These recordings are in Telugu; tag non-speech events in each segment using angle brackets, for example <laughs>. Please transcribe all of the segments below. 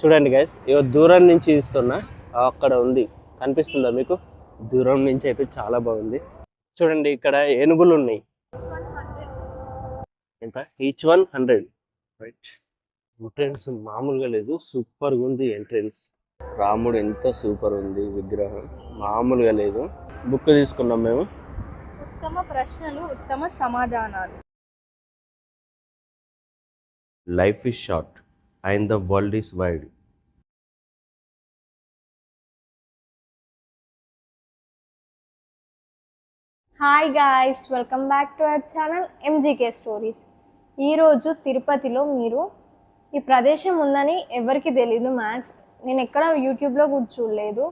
చూడండి గైస్ ఇగో దూరం నుంచి ఇస్తున్నా అక్కడ ఉంది. కనిపిస్తుందా మీకు? దూరం నుంచి అయితే చాలా బాగుంది. చూడండి ఇక్కడ ఏనుగులు ఉన్నాయి. ఎంత? Each one hundred right entrance మామూలుగా లేదు సూపర్గా ఉంది ఎంట్రెన్స్ రాముడు ఎంత సూపర్ ఉంది విగ్రహం. మామూలుగా లేదు. బుక్ తీసుకున్నాం మేము. ఉత్తమ ప్రశ్నలు ఉత్తమ సమాధానాలు. Life is short and the world is wide. Hi guys welcome back to our channel MGK stories ఈరోజు తిరుపతిలో మీరు ఈ ప్రదేశం ఉందని ఎవరికి తెలీదు మ్యాథ్స్. నేను ఎక్కడ యూట్యూబ్లో కూడా చూడలేదు.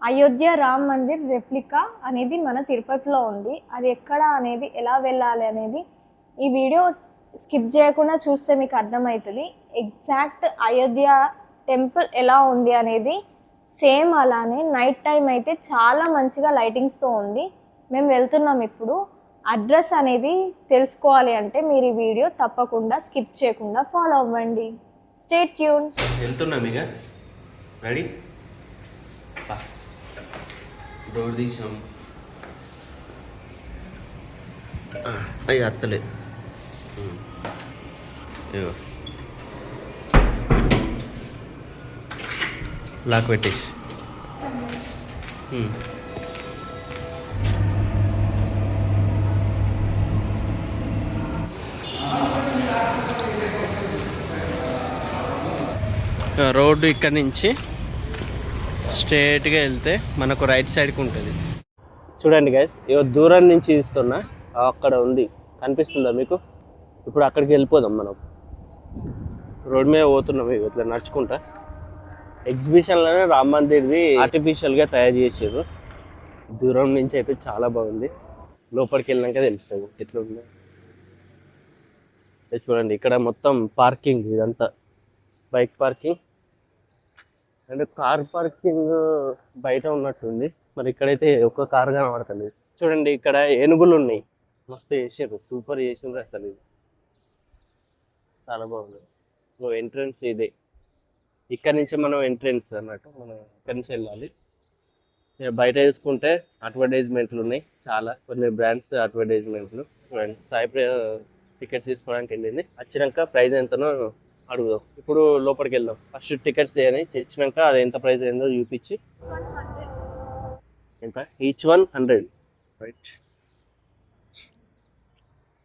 అయోధ్య రామ్ మందిర్ రెప్లికా అనేది మన తిరుపతిలో ఉంది. అది ఎక్కడ అనేది ఎలా వెళ్ళాలి అనేది ఈ వీడియో స్కిప్ చేయకుండా చూస్తే మీకు అర్థమవుతుంది. ఎగ్జాక్ట్ అయోధ్య టెంపుల్ ఎలా ఉంది అనేది సేమ్ అలానే నైట్ టైం అయితే చాలా మంచిగా లైటింగ్స్తో ఉంది. మేము వెళ్తున్నాం ఇప్పుడు. అడ్రస్ అనేది తెలుసుకోవాలి అంటే మీరు ఈ వీడియో తప్పకుండా స్కిప్ చేయకుండా ఫాలో అవ్వండి. స్టేట్ ట్యూన్ వెళ్తున్నాం ఇక. రెడీ డోర్ తీసాం. అయ్యి అత్తలే. లాక్ పెట్టేసి. రోడ్డు ఇక్కడ నుంచి స్ట్రేట్గా వెళ్తే మనకు రైట్ సైడ్కి ఉంటుంది. చూడండి గైస్ ఇవో దూరం నుంచి ఇస్తున్నా అక్కడ ఉంది. కనిపిస్తుందా మీకు? ఇప్పుడు అక్కడికి వెళ్ళిపోదాం మనం. రోడ్ మీద పోతున్నాం ఇగో ఇట్లా నడుచుకుంటా. ఎగ్జిబిషన్లోనే రామ్ మందిర్ది ఆర్టిఫిషియల్గా తయారు చేసారు దూరం నుంచి అయితే చాలా బాగుంది. లోపలికి వెళ్ళినాక తెలుస్తుంది ఎట్లా ఉంది చూడండి ఇక్కడ మొత్తం పార్కింగ్ ఇదంతా. బైక్ పార్కింగ్ అంటే కార్ పార్కింగ్ బయట ఉన్నట్టుంది. మరి ఇక్కడైతే ఒక్క కార్ కనబడుతుంది చూడండి ఇక్కడ ఏనుగులు ఉన్నాయి. మస్తు చేసారు సూపర్ చేసిండ్రు అసలు ఇది. చాలా బాగుంది. ఎంట్రన్స్ ఇదే. ఇక్కడ నుంచి మనం ఎంట్రెన్స్ అన్నట్టు మనం ఇక్కడ నుంచి వెళ్ళాలి. బయట చూసుకుంటే అడ్వర్టైజ్మెంట్లు ఉన్నాయి చాలా కొన్ని బ్రాండ్స్ అడ్వర్టైజ్మెంట్లు చూడండి సాయి టికెట్స్ తీసుకోవడానికి వెళ్ళింది. వచ్చినాక ప్రైస్ ఎంతనో అడుగుదాం. ఇప్పుడు లోపలికి వెళ్దాం. ఫస్ట్ టికెట్స్ అని తెచ్చినాక అది ఎంత ప్రైస్ అయిందో చూపించి. ఎంత? Each one hundred right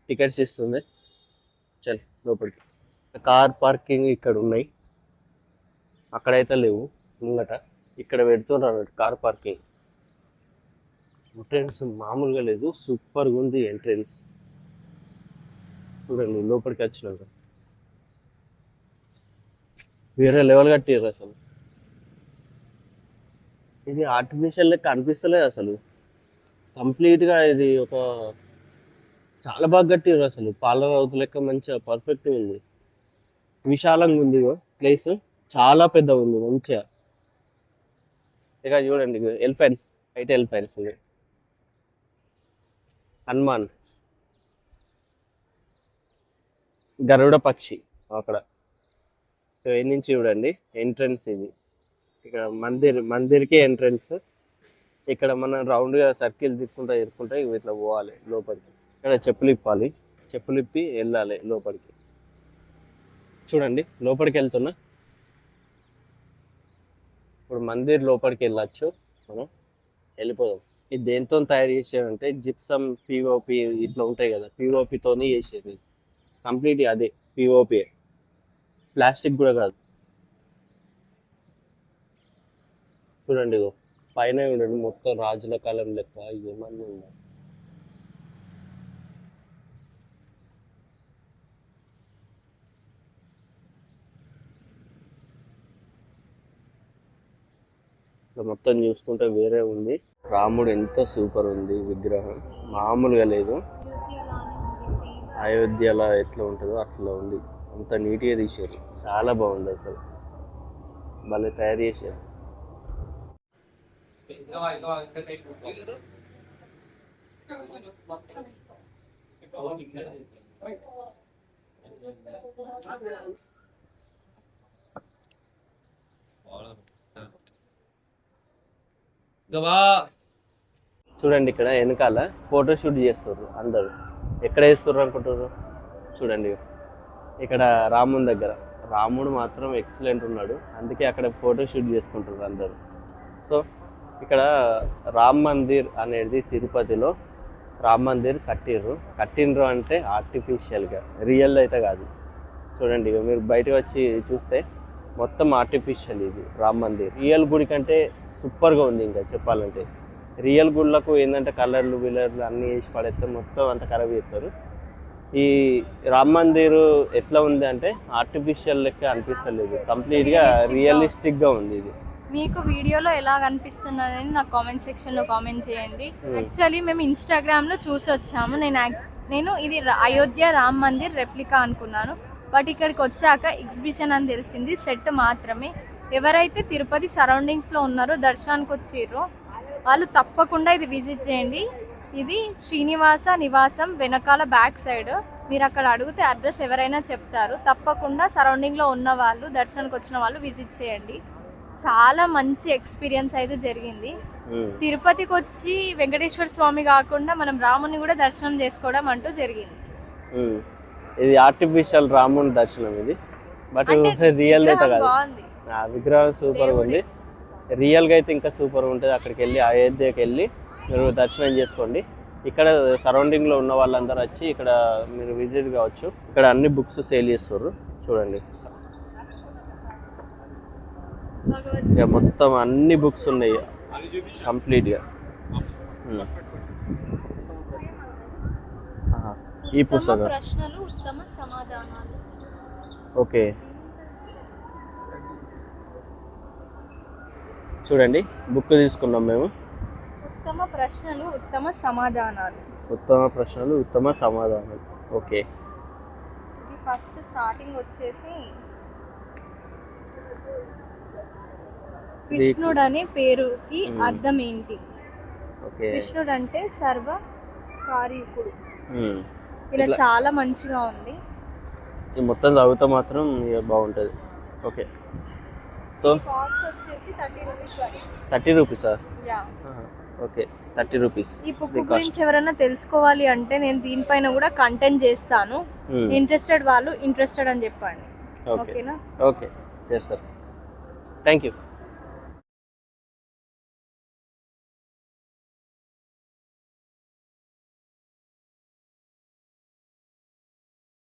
tickets ఇస్తుంది. చల్ లోపలికి. కార్ పార్కింగ్ ఇక్కడ ఉన్నాయి. అక్కడైతే లేవు. ముంగట ఇక్కడ పెడుతున్నారు కార్ పార్కింగ్. ఎంట్రెన్స్ మామూలుగా లేదు. సూపర్గా ఉంది ఎంట్రెన్స్. చూడండి లోపలికి వచ్చినాక. వేరే లెవెల్ కట్టారు అసలు. ఇది ఆర్టిఫిషియల్ లెక్క అనిపిస్తలేదు అసలు. కంప్లీట్గా ఇది ఒక చాలా బాగా కట్టారు అసలు. పాల లెక్క మంచిగా పర్ఫెక్ట్గా ఉంది. విశాలంగా ఉంది ప్లేస్ చాలా పెద్ద ఉంది మంచిగా. ఇక చూడండి ఎలిఫెంట్స్ వైట్ ఎలిఫెంట్స్ ఇది హనుమాన్. గరుడ పక్షి అక్కడ. ఎన్ని నుంచి చూడండి ఎంట్రన్స్ ఇది. ఇక్కడ మందిర్ మందిర్కి ఎంట్రన్స్ ఇక్కడ మనం రౌండ్గా సర్కిల్ తిప్పుకుంటా తిప్పుకుంటా ఇవి ఇట్లా పోవాలి లోపలికి. ఇక్కడ చెప్పులు ఇప్పాలి చెప్పులు ఇప్పి వెళ్ళాలి లోపలికి. చూడండి లోపలికి వెళ్తున్నా. మందిర్ లోపలికి వెళ్ళచ్చు మనం. వెళ్ళిపోదాం. ఇది దేంతో తయారు చేసేదంటే జిప్సమ్ పిఓపి ఇట్లా ఉంటాయి కదా పిఓపితోనే చేసేది. కంప్లీట్ అదే పిఓపి ప్లాస్టిక్ కూడా కాదు. చూడండి ఇదో పైన చూడండి మొత్తం రాజుల కాలం లెక్క ఏమన్నా ఉండాలి ఇట్లా మొత్తం చూసుకుంటే వేరే ఉంది. రాముడు ఎంత సూపర్ ఉంది విగ్రహం. మామూలుగా లేదు. అయోధ్యలో ఎట్లా ఉంటుందో అట్లా ఉంది. అంత నీట్గా తీశారు. చాలా బాగుంది అసలు. భలే తయారు చేశారు. చూడండి ఇక్కడ వెనకాల ఫోటో షూట్ చేస్తుర్రు అందరూ. ఎక్కడ వేస్తుర్రు అనుకుంటారు చూడండి. ఇక్కడ రాముని దగ్గర. రాముడు మాత్రం ఎక్సలెంట్ ఉన్నాడు. అందుకే అక్కడ ఫోటో షూట్ చేసుకుంటారు అందరూ. సో ఇక్కడ రామ్ మందిర్ అనేది తిరుపతిలో రామ్ మందిర్ కట్టిర్రు. కట్టిండ్రు అంటే ఆర్టిఫిషియల్గా రియల్ అయితే కాదు. చూడండి ఇక మీరు బయటకు వచ్చి చూస్తే మొత్తం ఆర్టిఫిషియల్ ఇది రామ్ మందిర్. రియల్ గుడి కంటే సూపర్గా ఉంది ఇంకా చెప్పాలంటే. రియల్ గుళ్ళకు ఏంటంటే కలర్లు విలర్లు అన్నీ వేసి పడేస్తే మొత్తం అంత ఖరాబ్ చేస్తారు. ఈ రామ్ మందిర్ ఎట్లా ఉంది అంటే ఆర్టిఫిషియల్ లెక్క అనిపిస్తలేదు. కంప్లీట్గా. రియలిస్టిక్గా ఉంది ఇది. మీకు వీడియోలో ఎలా కనిపిస్తున్నదని నాకు కామెంట్ సెక్షన్లో కామెంట్ చేయండి. Hmm. యాక్చువల్లీ మేము ఇన్స్టాగ్రామ్లో చూసి వచ్చాము. నేను నేను ఇది అయోధ్య రామ్ మందిర్ రెప్లికా అనుకున్నాను. బట్ ఇక్కడికి వచ్చాక ఎగ్జిబిషన్ అని తెలిసింది. సెట్ మాత్రమే. ఎవరైతే తిరుపతి సరౌండింగ్స్లో ఉన్నారో దర్శనానికి వచ్చిర్రో వాళ్ళు తప్పకుండా ఇది విజిట్ చేయండి. ఇది శ్రీనివాస నివాసం వెనకాల బ్యాక్ సైడ్ మీరు అక్కడ అడిగితే అడ్రస్ ఎవరైనా చెప్తారు. తప్పకుండా సరౌండింగ్లో ఉన్న వాళ్ళు దర్శనానికి వచ్చిన వాళ్ళు విజిట్ చేయండి. చాలా మంచి ఎక్స్పీరియన్స్ అయితే జరిగింది. తిరుపతికి వచ్చి వెంకటేశ్వర స్వామి కాకుండా మనం రాముని కూడా దర్శనం చేసుకోవడం అంటూ జరిగింది. ఇది ఆర్టిఫిషియల్ రాముని దర్శనం ఇది. బట్ రియల్ <laughs> అయితే విగ్రహం కాదు. బాగుంది. ఆ విగ్రహం సూపర్గా. ఉంది. రియల్గా అయితే ఇంకా సూపర్గా ఉంటుంది. అక్కడికి వెళ్ళి అయోధ్యకి వెళ్ళి మీరు దర్శనం చేసుకోండి. ఇక్కడ సరౌండింగ్లో ఉన్న వాళ్ళందరూ వచ్చి ఇక్కడ మీరు విజిట్ కావచ్చు. ఇక్కడ అన్ని బుక్స్ సేల్ చేస్తారు. చూడండి. ఇక మొత్తం అన్ని బుక్స్ ఉన్నాయి. కంప్లీట్గా. ఈ పుస్తకం. ఓకే. చూడండి బుక్ తీసుకున్నాం మేము. ఉత్తమ ప్రశ్నలు ఉత్తమ సమాధానాలు. ఉత్తమ ప్రశ్నలు ఉత్తమ సమాధానం ఓకే. ఇది ఫస్ట్ స్టార్టింగ్ వచ్చేసి కృష్ణుడు అనే పేరుకి. అర్థం ఏంటి? ఓకే. కృష్ణుడు అంటే సర్వ కారీకుడు ఉమ్. ఇలా చాలా మంచిగా ఉంది. ఈ మొత్తం చదివితే మాత్రం బాగుంటుంది. ఓకే. సో కాస్ట్ వచ్చేసి thirty rupees okay. Thirty rupees. ఈ బుక్ గురించి ఎవరైనా తెలుసుకోవాలి అంటే నేను దీనిపైన కూడా కంటెంట్ చేస్తాను. ఇంట్రెస్టెడ్ వాళ్ళు ఇంట్రెస్టెడ్ అని చెప్పండి. ఓకే ఓకేనా? ఓకే చేస్తారు. Thank you